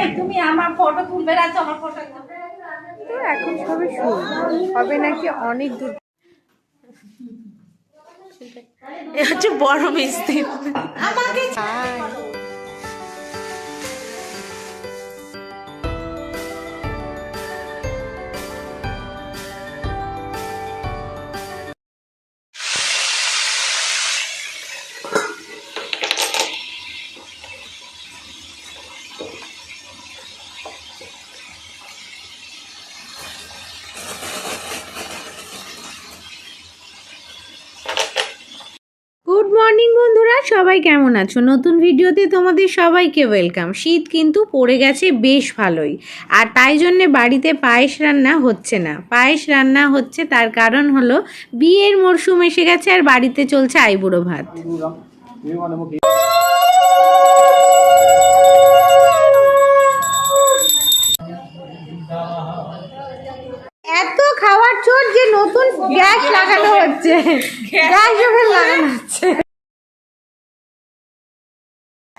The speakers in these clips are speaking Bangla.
এই তুমি আমার ফটো তুলবে রাখছো আমার ফটো তো এখন সবে শুরু। হবে নাকি অনেক দূর? এ হচ্ছে বড় মিস্ত্রি আমাকে সবাই কেমন আছো? নতুন ভিডিওতে তোমাদের সবাইকে ওয়েলকাম। শীত কিন্তু পড়ে গেছে বেশ ভালোই। আর তাই জন্যে বাড়িতে পায়েস রান্না হচ্ছে না। পায়েস রান্না হচ্ছে, তার কারণ হলো বিয়ের মরশুম এসে গেছে আর বাড়িতে চলছে আইবুড়ো ভাত। এত খাওয়ার চোট যে নতুন গ্যাস লাগানো হচ্ছে। গ্যাস লাগানো হচ্ছে।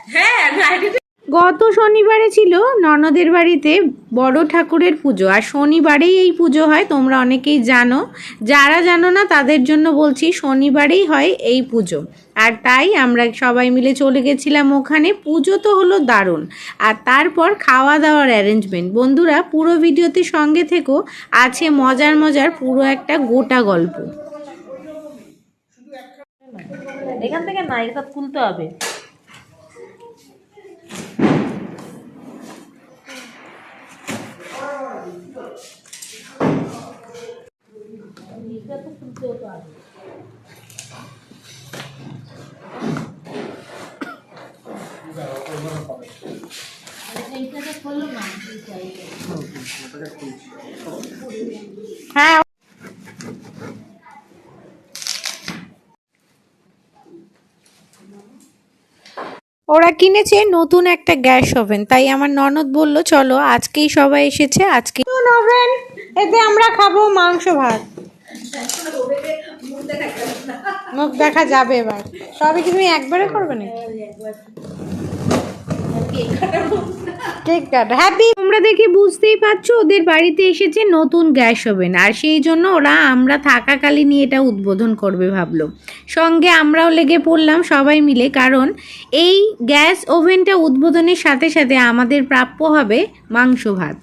হ্যাঁ গত শনিবারে ছিল ননদের বাড়িতে বড় ঠাকুরের পুজো আর শনিবারেই এই পুজো হয় তোমরা অনেকেই জানো। যারা জানো না তাদের জন্য বলছি শনিবারেই হয় এই পুজো। আর তাই আমরা সবাই মিলে চলে গেছিলাম ওখানে। পুজো তো হলো দারুণ। আর তারপর খাওয়া দাওয়ার অ্যারেঞ্জমেন্ট বন্ধুরা পুরো ভিডিওতে সঙ্গে থেকো। আছে মজার মজার পুরো একটা গোটা গল্প। এখান থেকে না এটা তুলতে হবে। হ্যাঁ। ওরা কিনেছে নতুন একটা গ্যাস ওভেন, তাই আমার ননদ বলল, চলো, আজকেই সবাই এসেছে, আজকে এতে আমরা খাব মাংস ভাত। মুখ দেখা যাবে এবার। সবই কি তুমি একবারে করবে না। Cake cut. হ্যাপি তোমরা দেখে বুঝতেই পারছ ওদের বাড়িতে এসেছে নতুন গ্যাস ওভেন। আর সেই জন্য ওরা আমরা থাকাকালীনই এটা উদ্বোধন করবে ভাবলো। সঙ্গে আমরাও লেগে পড়লাম সবাই মিলে কারণ এই গ্যাস ওভেনটা উদ্বোধনের সাথে সাথে আমাদের প্রাপ্য হবে মাংস ভাত।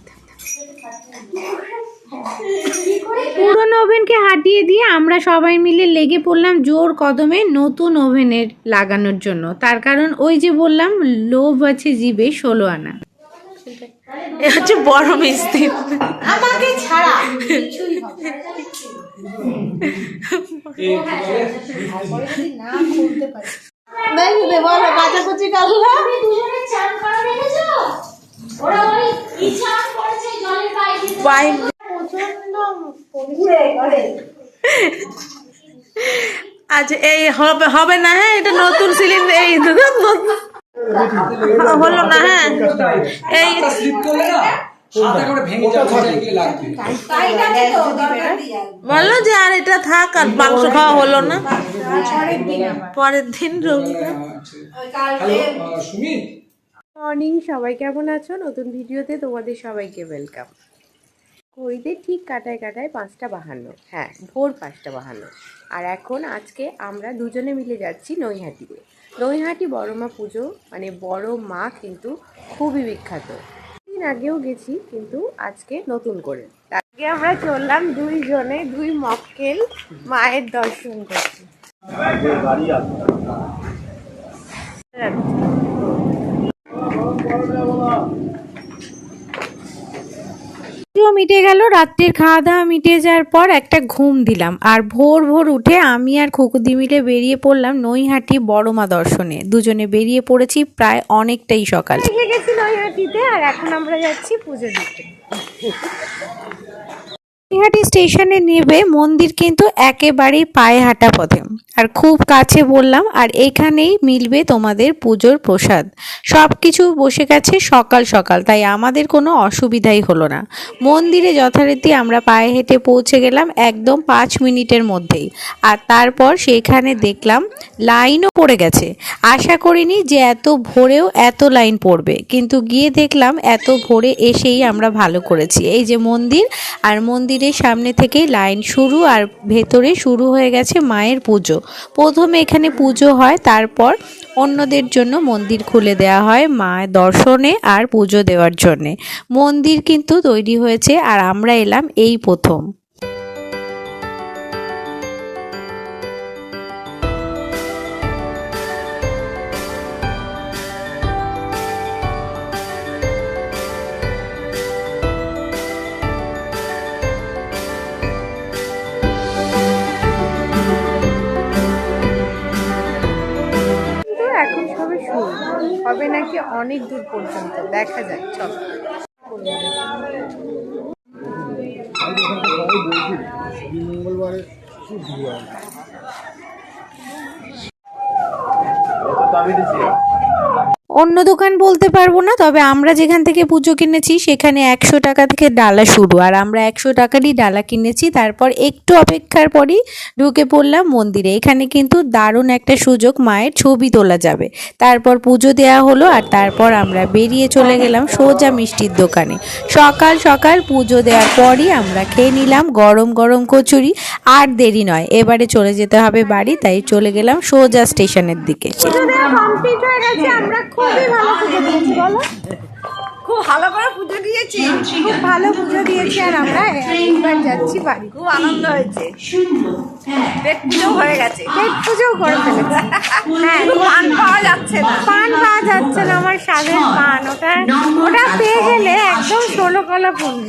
পুরনো ওভেনকে হাটিয়ে দিয়ে আমরা সবাই মিলে লেগে পড়লাম জোর কদমে নতুন ওভেনের লাগানোর জন্য। তার কারণ ওই যে বললাম লোভ আছে জিবে ষোলো আনা। এ হচ্ছে বড় মিস্ত্রি আমাকে ছাড়া। ওরা ওই করেছে জলের বাইরে আচ্ছা এই হবে হবে না হ্যাঁ এটা নতুন সিলিন্ডার এই হলো না হ্যাঁ। এই। বলল যে আর এটা থাক আর মাংস খাওয়া হলো না। পরের দিন মর্নিং সবাই কেমন আছো? নতুন ভিডিওতে তোমাদের সবাইকে ওয়েলকাম ঘড়িতে ঠিক কাটায় কাটায় পাঁচটা বাহান্ন। হ্যাঁ ভোর পাঁচটা বাহান্ন। আর এখন আজকে আমরা দুজনে মিলে যাচ্ছি নৈহাটিতে নৈহাটি বড় মা পুজো মানে বড় মা কিন্তু খুবই বিখ্যাত। দিন আগেও গেছি, কিন্তু আজকে নতুন করে। আজকে আমরা চললাম দুইজনে দুই মক্কেল মায়ের দর্শন করছি পুজো মিটে গেল, রাত্রের খাওয়া দাওয়া মিটে যাওয়ার পর একটা ঘুম দিলাম। আর ভোর ভোর উঠে আমি আর খুকুদি মিলে বেরিয়ে পড়লাম নৈহাটি বড়মা দর্শনে। দুজনে বেরিয়ে পড়েছি প্রায় অনেকটাই সকাল। গেছি নৈহাটিতে আর এখন আমরা যাচ্ছি পুজো দিতে। নৈহাটি স্টেশনে নেবে মন্দির কিন্তু একেবারেই পায়ে হাঁটা পথে। আর খুব কাছে বললাম, আর এখানেই মিলবে তোমাদের পুজোর প্রসাদ। সব কিছু বসে গেছে সকাল সকাল, তাই আমাদের কোনো অসুবিধাই হলো না। মন্দিরে যথারীতি আমরা পায়ে হেঁটে পৌঁছে গেলাম একদম পাঁচ মিনিটের মধ্যেই। আর তারপর সেখানে দেখলাম লাইনও পড়ে গেছে। আশা করিনি যে এত ভোরেও এত লাইন পড়বে, কিন্তু গিয়ে দেখলাম এত ভোরে এসেই আমরা ভালো করেছি। এই যে মন্দির, আর মন্দিরের সামনে থেকে লাইন শুরু আর ভেতরে শুরু হয়ে গেছে মায়ের পুজো। প্রথমে এখানে পুজো হয়, তারপর অন্যদের জন্য মন্দির খুলে দেওয়া হয় মা দর্শনে আর পুজো দেওয়ার জন্যে। মন্দির কিন্তু তৈরি হয়েছে আর আমরা এলাম এই প্রথম। অনেক দূর পর্যন্ত। দেখা যায় চল। মঙ্গলবারে খুব ভিড় অন্য দোকান বলতে পারব না, তবে আমরা যেখান থেকে পুজো কিনেছি সেখানে একশো টাকা থেকে ডালা শুরু। আর আমরা একশো টাকারই ডালা কিনেছি, তারপর একটু অপেক্ষার পরই ঢুকে পড়লাম মন্দিরে। এখানে কিন্তু দারুণ একটা সুযোগ, মায়ের ছবি তোলা যাবে। তারপর পুজো দেওয়া হলো আর তারপর আমরা বেরিয়ে চলে গেলাম সোজা মিষ্টির দোকানে। সকাল সকাল পুজো দেওয়ার পরই আমরা খেয়ে নিলাম গরম গরম কচুরি। আর দেরি নয়, এবারে চলে যেতে হবে বাড়ি, তাই চলে গেলাম সোজা স্টেশনের দিকে। কমপ্লিট হয়ে গেছে আমরা খুবই ভালো পুজো দিয়েছি বলো। খুব ভালো করে পুজো দিয়েছি। খুব ভালো পুজো দিয়েছি আর আমরা যাচ্ছি বাড়ি। খুব আনন্দ হয়েছে। পেট পুজো হয়ে গেছে। পেট পুজোও করে ফেলেছি। হ্যাঁ। পান পাওয়া যাচ্ছে না। পান পাওয়া যাচ্ছে না আমার স্বাদের পান। ওটা ওটা পেয়ে গেলে একদম ষোলো কলা পূর্ণ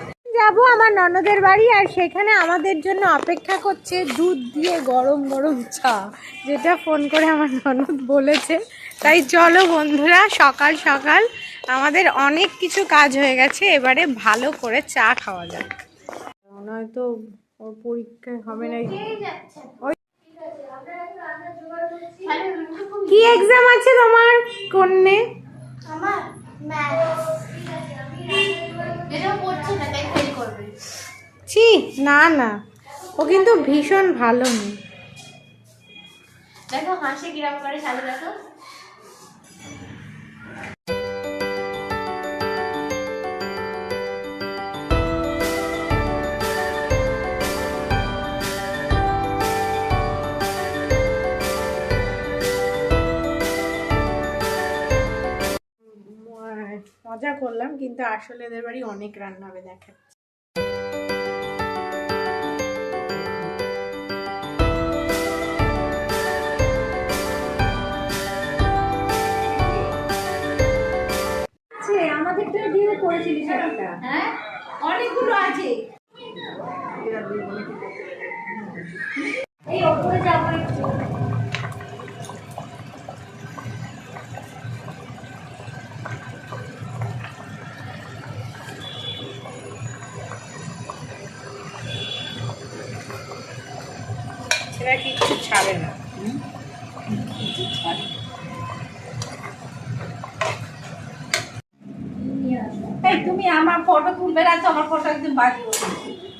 আমার ননদের বাড়ি আর সেখানে আমাদের জন্য অপেক্ষা করছে দুধ দিয়ে গরম গরম চা, যেটা ফোন করে আমার ননদ বলেছে। তাই চলো বন্ধুরা, সকাল সকাল আমাদের অনেক কিছু কাজ হয়ে গেছে, এবারে ভালো করে চা খাওয়া যাক। নয়তো ওর পরীক্ষা হবে না। কি এক্সাম আছে তোমার কোনে আমার ম্যাথ এটা পড়ছে না তাই ফেল করবে। ছি না না। ও কিন্তু ভীষণ ভালো মেয়ে। দেখো হাসি কিরম করে সাজে দেখো। মজা করলাম কিন্তু আসলে এদের বাড়ি অনেক রান্না হবে দেখা আমাদেরটা দিয়ে করেছিলিস একটা হ্যাঁ? অনেকগুলো আছে। এই ওপরে যাব ছাড়ে না। এই তুমি আমার ফটো তুলবে না তো আমার ফটো একদম বাজে ওঠে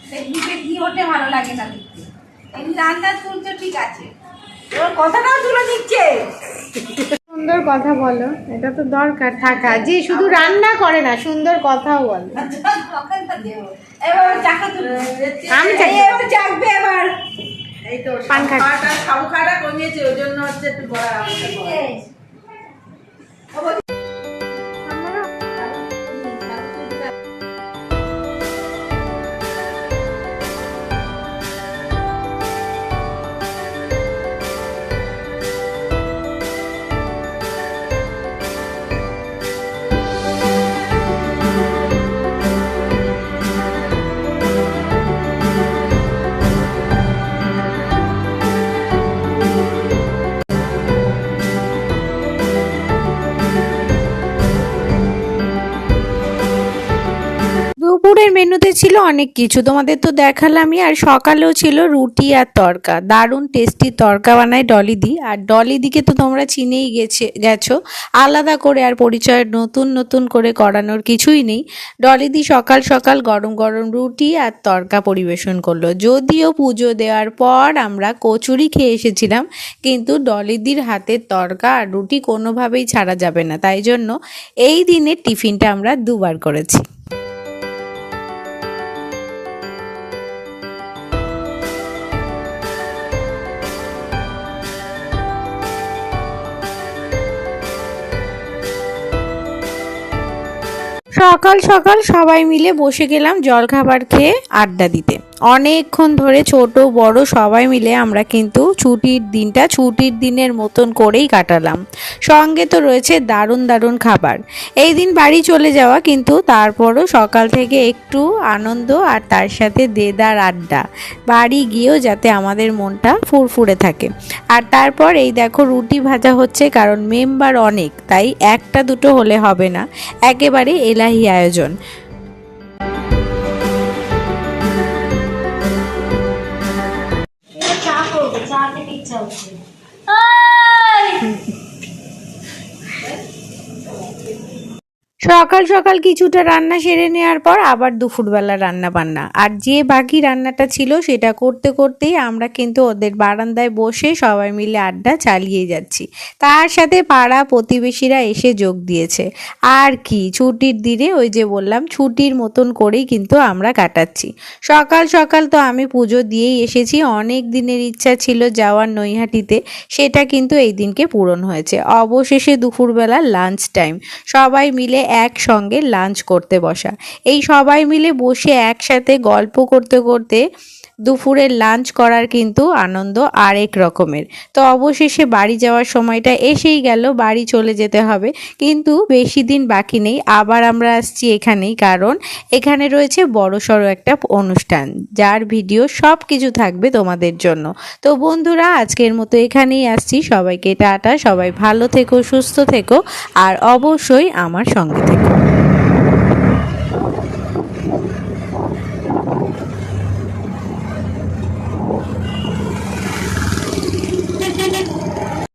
ফেসবুকে কি ওঠে ভালো লাগে না দেখতে। এমনি রান্না তুলছো ঠিক আছে। কথাটাও তুলে দিচ্ছে। সুন্দর কথা বলো এটা তো দরকার থাকা। যে শুধু রান্না করে না সুন্দর কথাও বলে। এবার আমি চাকবে এবার। এই তো পান খাওয়াটা সাবু খাওয়াটা কমিয়েছে ওই জন্য হচ্ছে একটু বড় দুপুরের মেনুতে ছিল অনেক কিছু। তোমাদের তো দেখালামই, আর সকালেও ছিল রুটি আর তরকা। দারুণ টেস্টি তরকা বানায় ডলিদি আর ডলিদিকে তো তোমরা চিনেই গেছে, গেছো। আলাদা করে আর পরিচয় নতুন নতুন করে করানোর কিছুই নেই। ডলিদি সকাল সকাল গরম গরম রুটি আর তরকা পরিবেশন করল। যদিও পুজো দেওয়ার পর আমরা কচুরি খেয়ে এসেছিলাম, কিন্তু ডলিদির হাতের তরকা আর রুটি কোনোভাবেই ছাড়া যাবে না। তাই জন্য এই দিনের টিফিনটা আমরা দুবার করেছি। সকাল সকাল সবাই মিলে বসে গেলাম জলখাবার খেয়ে আড্ডা দিতে। অনেকক্ষণ ধরে ছোট, বড় সবাই মিলে আমরা কিন্তু ছুটির দিনটা ছুটির দিনের মতন করেই কাটালাম। সঙ্গে তো রয়েছে দারুণ দারুণ খাবার। এই দিন বাড়ি চলে যাওয়া কিন্তু তারপরও সকাল থেকে একটু আনন্দ আর তার সাথে দেদার আড্ডা। বাড়ি গিয়েও যাতে আমাদের মনটা ফুরফুরে থাকে। আর তারপর এই দেখো রুটি ভাজা হচ্ছে কারণ মেম্বার অনেক, তাই একটা দুটো হলে হবে না। একেবারে এলাহি আয়োজন। Thank you. সকাল সকাল কিছুটা রান্না সেরে নেওয়ার পর আবার দুপুরবেলা রান্না বান্না। আর যে বাকি রান্নাটা ছিল সেটা করতে করতেই আমরা কিন্তু ওদের বারান্দায় বসে সবাই মিলে আড্ডা চালিয়ে যাচ্ছি। তার সাথে পাড়া প্রতিবেশীরা এসে যোগ দিয়েছে। আর কি, ছুটির দিনে ওই যে বললাম, ছুটির মতন করেই কিন্তু আমরা কাটাচ্ছি। সকাল সকাল তো আমি পুজো দিয়েই এসেছি। অনেক দিনের ইচ্ছা ছিল যাওয়ার নৈহাটিতে। সেটা কিন্তু এই দিনকে পূরণ হয়েছে। অবশেষে দুপুরবেলা লাঞ্চ টাইম সবাই মিলে একসঙ্গে লাঞ্চ করতে বসা। এই সবাই মিলে বসে একসাথে গল্প করতে করতে দুপুরের লাঞ্চ করার কিন্তু আনন্দ আরেক রকমের। তো অবশেষে বাড়ি যাওয়ার সময়টা এসেই গেল, বাড়ি চলে যেতে হবে। কিন্তু বেশি দিন বাকি নেই, আবার আমরা আসছি এখানেই। কারণ এখানে রয়েছে বড় সড়ো একটা অনুষ্ঠান, যার ভিডিও সব কিছু থাকবে তোমাদের জন্য। তো বন্ধুরা, আজকের মতো এখানেই আসছি। সবাইকে টাটা, সবাই ভালো থেকো, সুস্থ থেকো, আর অবশ্যই আমার সঙ্গে থেকো।